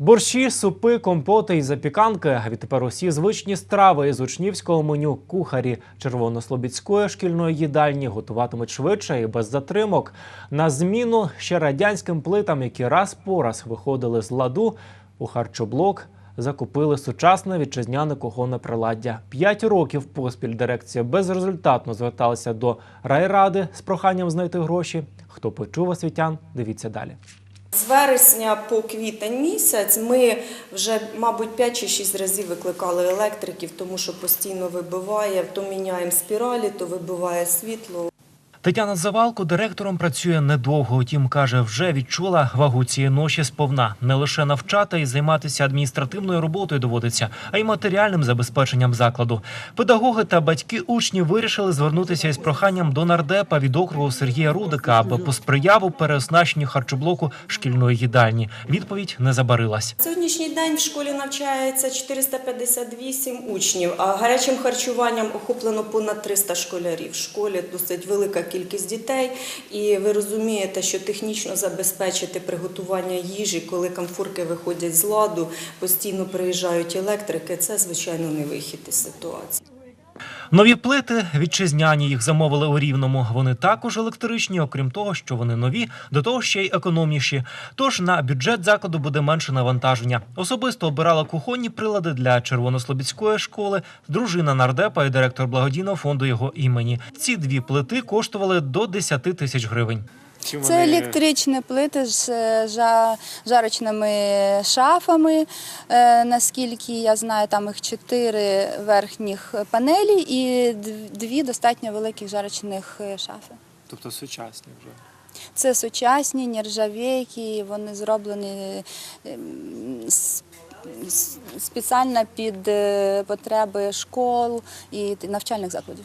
Борщі, супи, компоти і запіканки. Відтепер усі звичні страви із учнівського меню кухарі Червонослобідської шкільної їдальні готуватимуть швидше і без затримок. На зміну ще радянським плитам, які раз по раз виходили з ладу у харчоблок. Закупили сучасне вітчизняне кухонне приладдя. П'ять років поспіль дирекція безрезультатно зверталася до райради з проханням знайти гроші. Хто почув освітян, дивіться далі. З вересня по квітень місяць ми вже, мабуть, 5 чи 6 разів викликали електриків, тому що постійно вибиває, то міняємо спіралі, то вибиває світло. Тетяна Завалко директором працює недовго. Утім, каже, вже відчула вагу цієї ноші сповна. Не лише навчати і займатися адміністративною роботою доводиться, а й матеріальним забезпеченням закладу. Педагоги та батьки учнів вирішили звернутися із проханням до нардепа від округу Сергія Рудика, аби посприяв у переоснащенню харчоблоку шкільної їдальні. Відповідь не забарилась. Сьогоднішній день в школі навчається 458 учнів, а гарячим харчуванням охоплено понад 300 школярів. В школі досить велика кількість дітей, і ви розумієте, що технічно забезпечити приготування їжі, коли камфорки виходять з ладу, постійно приїжджають електрики, це звичайно не вихід із ситуації. Нові плити вітчизняні їх замовили у рівному. Вони також електричні, окрім того, що вони нові, до того ще й економніші. Тож на бюджет закладу буде менше навантаження. Особисто обирала кухонні прилади для Червонослобідської школи, дружина нардепа і директор благодійного фонду його імені. Ці дві плити коштували до 10 тисяч гривень. Це електричні плити з е, жа- жарочними шафами. Е, Наскільки я знаю, там їх чотири верхніх панелі і дв- дві достатньо великих жарочних е, шафи. Тобто сучасні вже. Це сучасні, нержавійкі, вони зроблені ем, с- с- спеціально під е, потреби школ і навчальних закладів.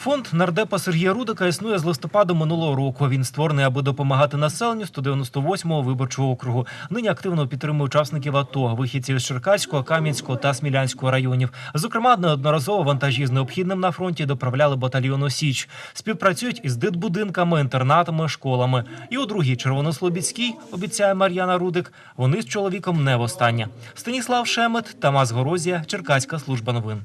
Фонд нардепа Сергія Рудика існує з листопада минулого року. Він створений, аби допомагати населенню 198-го виборчого округу. Нині активно підтримує учасників АТО, вихідців з Черкаського, Кам'янського та Смілянського районів. Зокрема, неодноразово вантажі з необхідним на фронті доправляли батальйону Січ. Співпрацюють із дитбудинками, інтернатами, школами. І у другій Червонослобідській, обіцяє Мар'яна Рудик, вони з чоловіком не востаннє. Станіслав Шемет, Тамас Горозія, Черкаська служба новин.